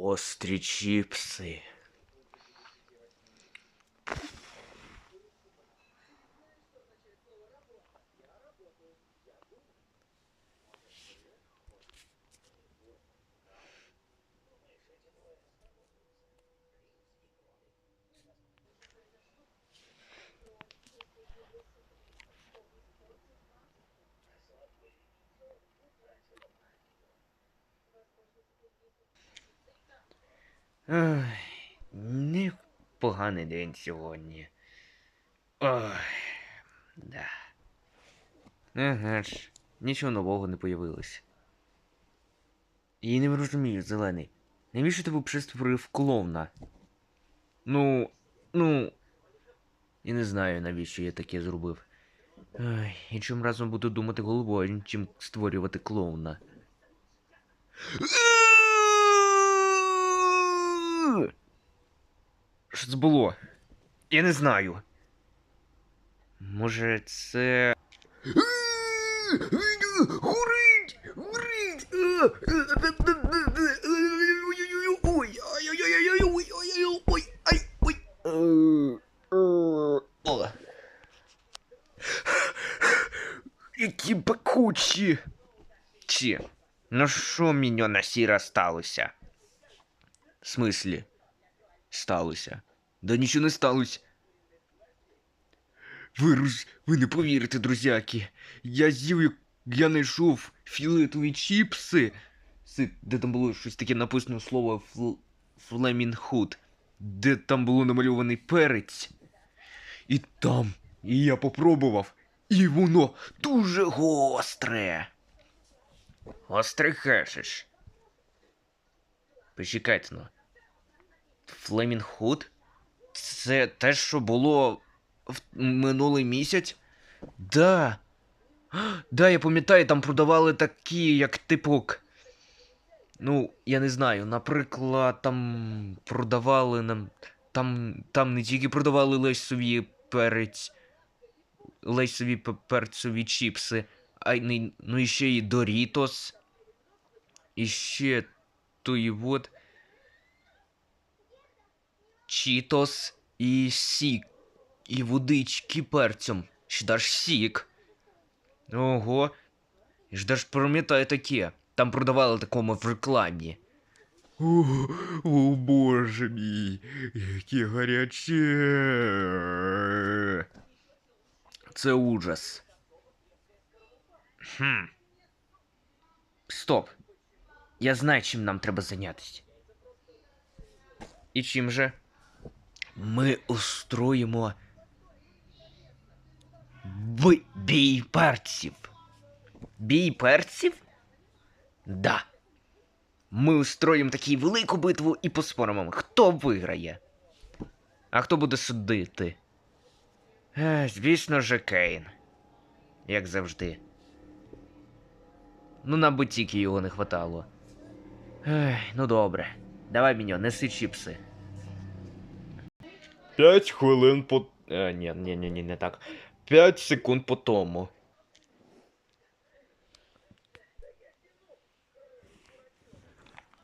Острі чіпси. Ой, непоганий день сьогодні. Ой, да. Ага ж, нічого нового не появилось. І не розумію, зелений. Навіщо ти пристворив клоуна? Ну, ну. Я не знаю, навіщо я таке зробив. Ой, і чим разом буду думати головою, чим створювати клоуна. Що це було? Я не знаю. Може, це. Горить! Горить! Ой, ой-ой-ой-ой-ой-ой-ой, ай, ой. О. Які пекучі. Чи? Ну що міньона сіра сталося? В смислі? Сталося. Да нічого не сталося. Ви, роз... ви не повірите, друзяки. Я з'їв, я знайшов фіолетові чіпси. Де там було щось таке написано слово фл... флемінхуд. Де там було намальований перець. І там. І я попробував. І воно дуже гостре. Гостре хешиш. Почекайте ну. Флемінг Худ? Це те, що було в минулий місяць? Да. Да, я пам'ятаю, там продавали такі, як типу. Ну, я не знаю, наприклад, там продавали нам. Там, там не тільки продавали лесові перець. Лесові пе- перцеві чіпси, а й ну і ще і Дорітос. І ще той вот. Чітос і сік. І водички перцем. Ще даш сік. Ого. І ж даш пам'ятаю таке. Там продавали такому в рекламі. О, о боже мій, які гарячі. Це ужас. Хм. Стоп. Я знаю, чим нам треба зайнятися. І чим же? Ми устроїмо бій перців. Бій перців? Да. Ми устроїмо таку велику битву і поспоримо, хто виграє. А хто буде судити? Е, звісно же, Кейн. Як завжди. Ну, нам би тільки його не хватало. Ех, ну добре. Давай, Міньо, неси чіпси. П'ять хвилин по. Е, ні, ні, ні, ні, не так. П'ять секунд по тому.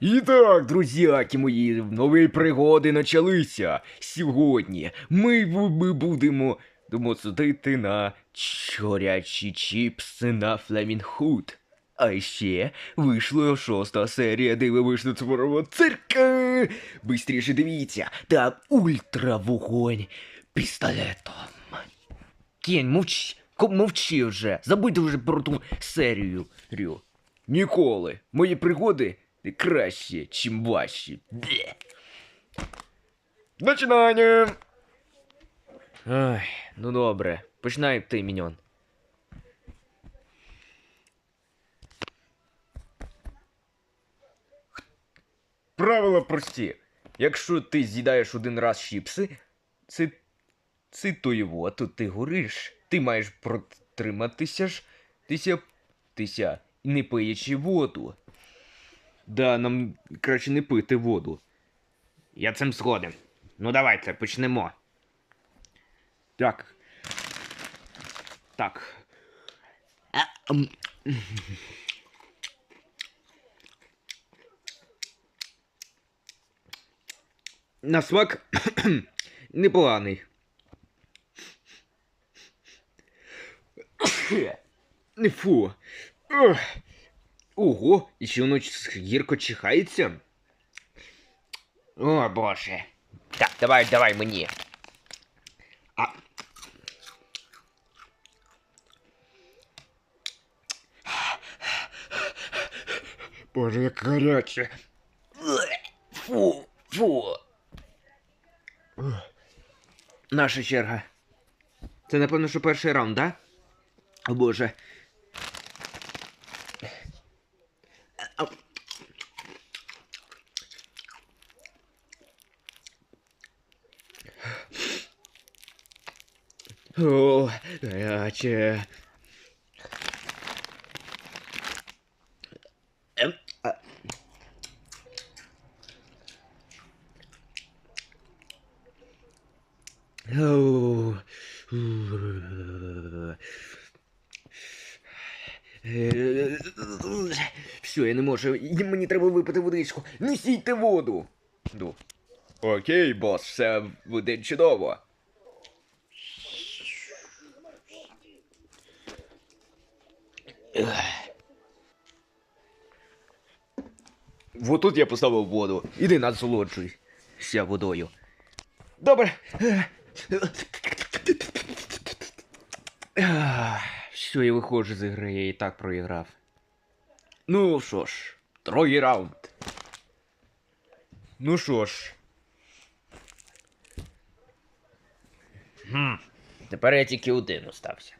І так, друзяки мої, нові пригоди почалися. Сьогодні ми, ми будемо будемо судити на чорячі чіпси на Флемінхуд. А ще вийшла шоста серія, вийшли цифрового цирка. Бистріше дивіться, там ультравогонь пістолетом. Кінь, мовчи, мовчи вже. Забудьте вже про ту серію. Рю. Ніколи. Мої пригоди краще, чим ваші. Бє. Починаємо. Ай, ну добре. Починай ти, міньон. Правила прості. Якщо ти з'їдаєш один раз чіпси, це. Це то ти гориш. Ти маєш протриматися ж. Тися. Тися. Не пиючи воду. Да, нам краще не пити воду. Я цим згоден. Ну давайте, почнемо. Так. Так. А, м. На смак непоганий. Фу. Ого, і ще воно гірко чихається. О, боже. Так, давай, давай мені. А... Боже, як гаряче. Фу, фу. Наша черга. Це, напевно, що перший раунд, да? О боже. О, гаряче. Все, я не можу. Мені треба випити водичку. Несіть воду. Ну. Окей, бос, все буде чудово. Вот тут я поставив воду. Іди насолоджуйся водою. Добре. Все, я виходжу з ігри, я і так проіграв. Ну що ж, другий раунд. Ну що ж. Хм. Тепер я тільки один остався.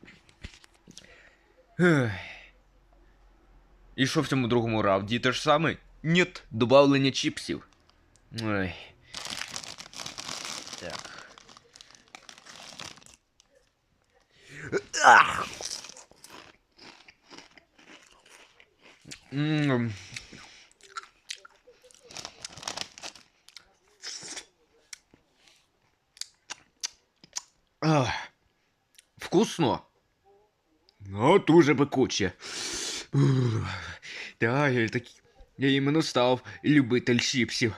І що в цьому другому раунді те ж саме? Нет, добавлення чіпсів. Ой. Так. Ах! М. Ах. Вкусно. Ну, дуже пекуче. Да, я такий. Я іменно став любитель чіпсів.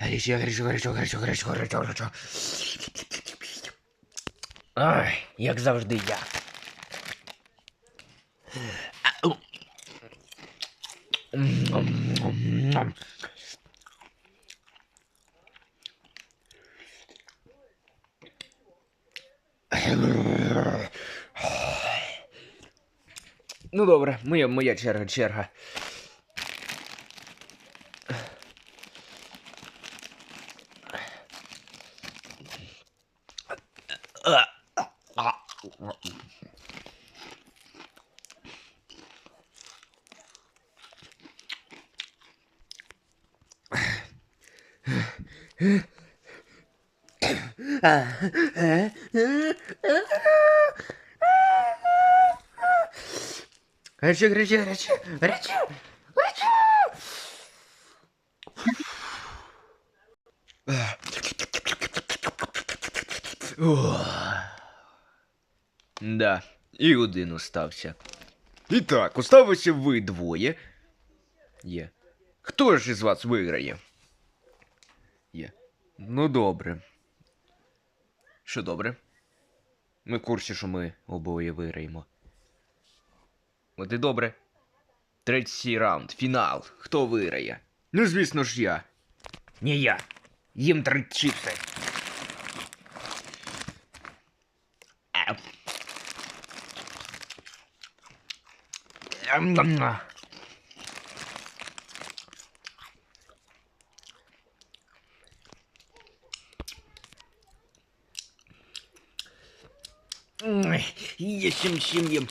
Гарячо, гарячо, гарячо, гарячо, гарячо, гарячо, гарячо. Ай, як завжди я. Ну добре, моя, моя черга, черга. Гарячо, гарячо, гарячо, гарячо, гарячо. Да, і один остався. І так, оставилися ви двоє. Є. Хто ж із вас виграє? Є. Ну добре. Що добре? Ми курсі, що ми обоє виграємо. От і добре. Третій раунд, фінал. Хто виграє? Ну, звісно ж я. Ні я. Їм три чіпси. Ау. Ам-ням-ням. Ой, Є чим чим їм.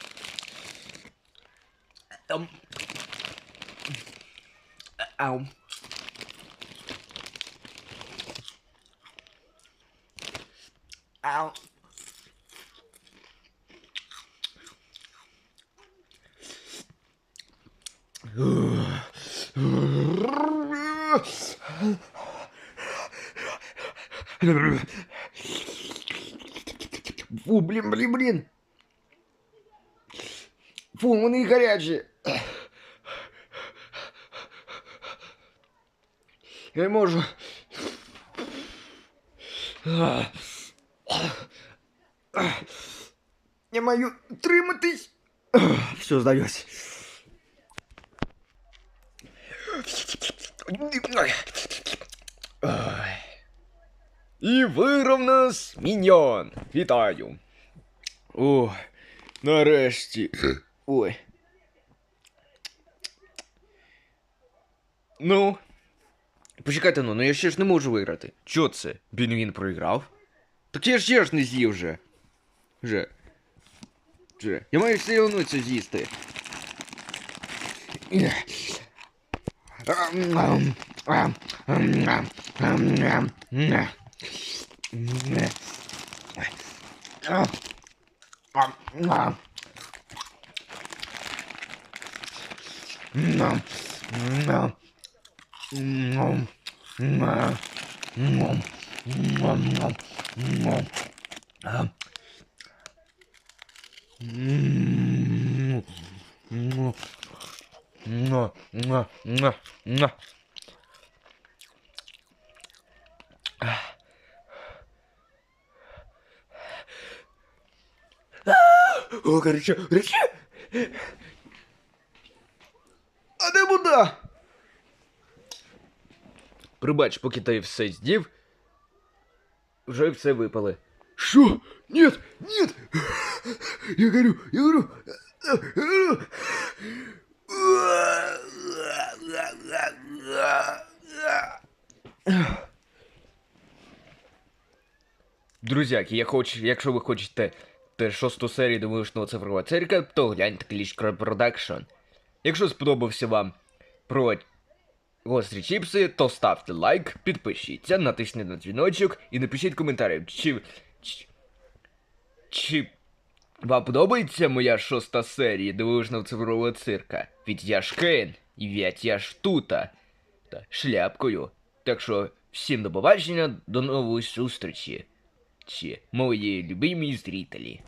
Ам. Ау. Ау. Фу, блін, блін, блін. Фу, вони гарячі. Я не можу. Я маю триматись. Все, здаюсь. І виграв нас міньйон. Вітаю. О, нарешті. Ой. Ну. Почекайте, ну, ну я ще ж не можу виграти. Чо це? Він проіграв? Так я ж я ж не з'їв вже. Вже. Вже. Я маю все одно це з'їсти. Mm-hmm. О, горячо, горячо. А де вода? Прибач, поки ти все з'їв, вже все випали. Що? Нет, нет! Я горю, я горю! Друзяки, я хоч, якщо ви хочете те шосту серію домовишного цифрова цирка, то гляньте кліч Продакшн. Якщо сподобався вам про гострі чіпси, то ставте лайк, підпишіться, натисніть на дзвіночок і напишіть коментарі, чи, чи, чи вам подобається моя шоста серія дивовижного цифрового цирка? Від я ж Кен, і від я ж тута та шляпкою. Так що всім до побачення, до нової зустрічі. Чи мої любимі зрителі.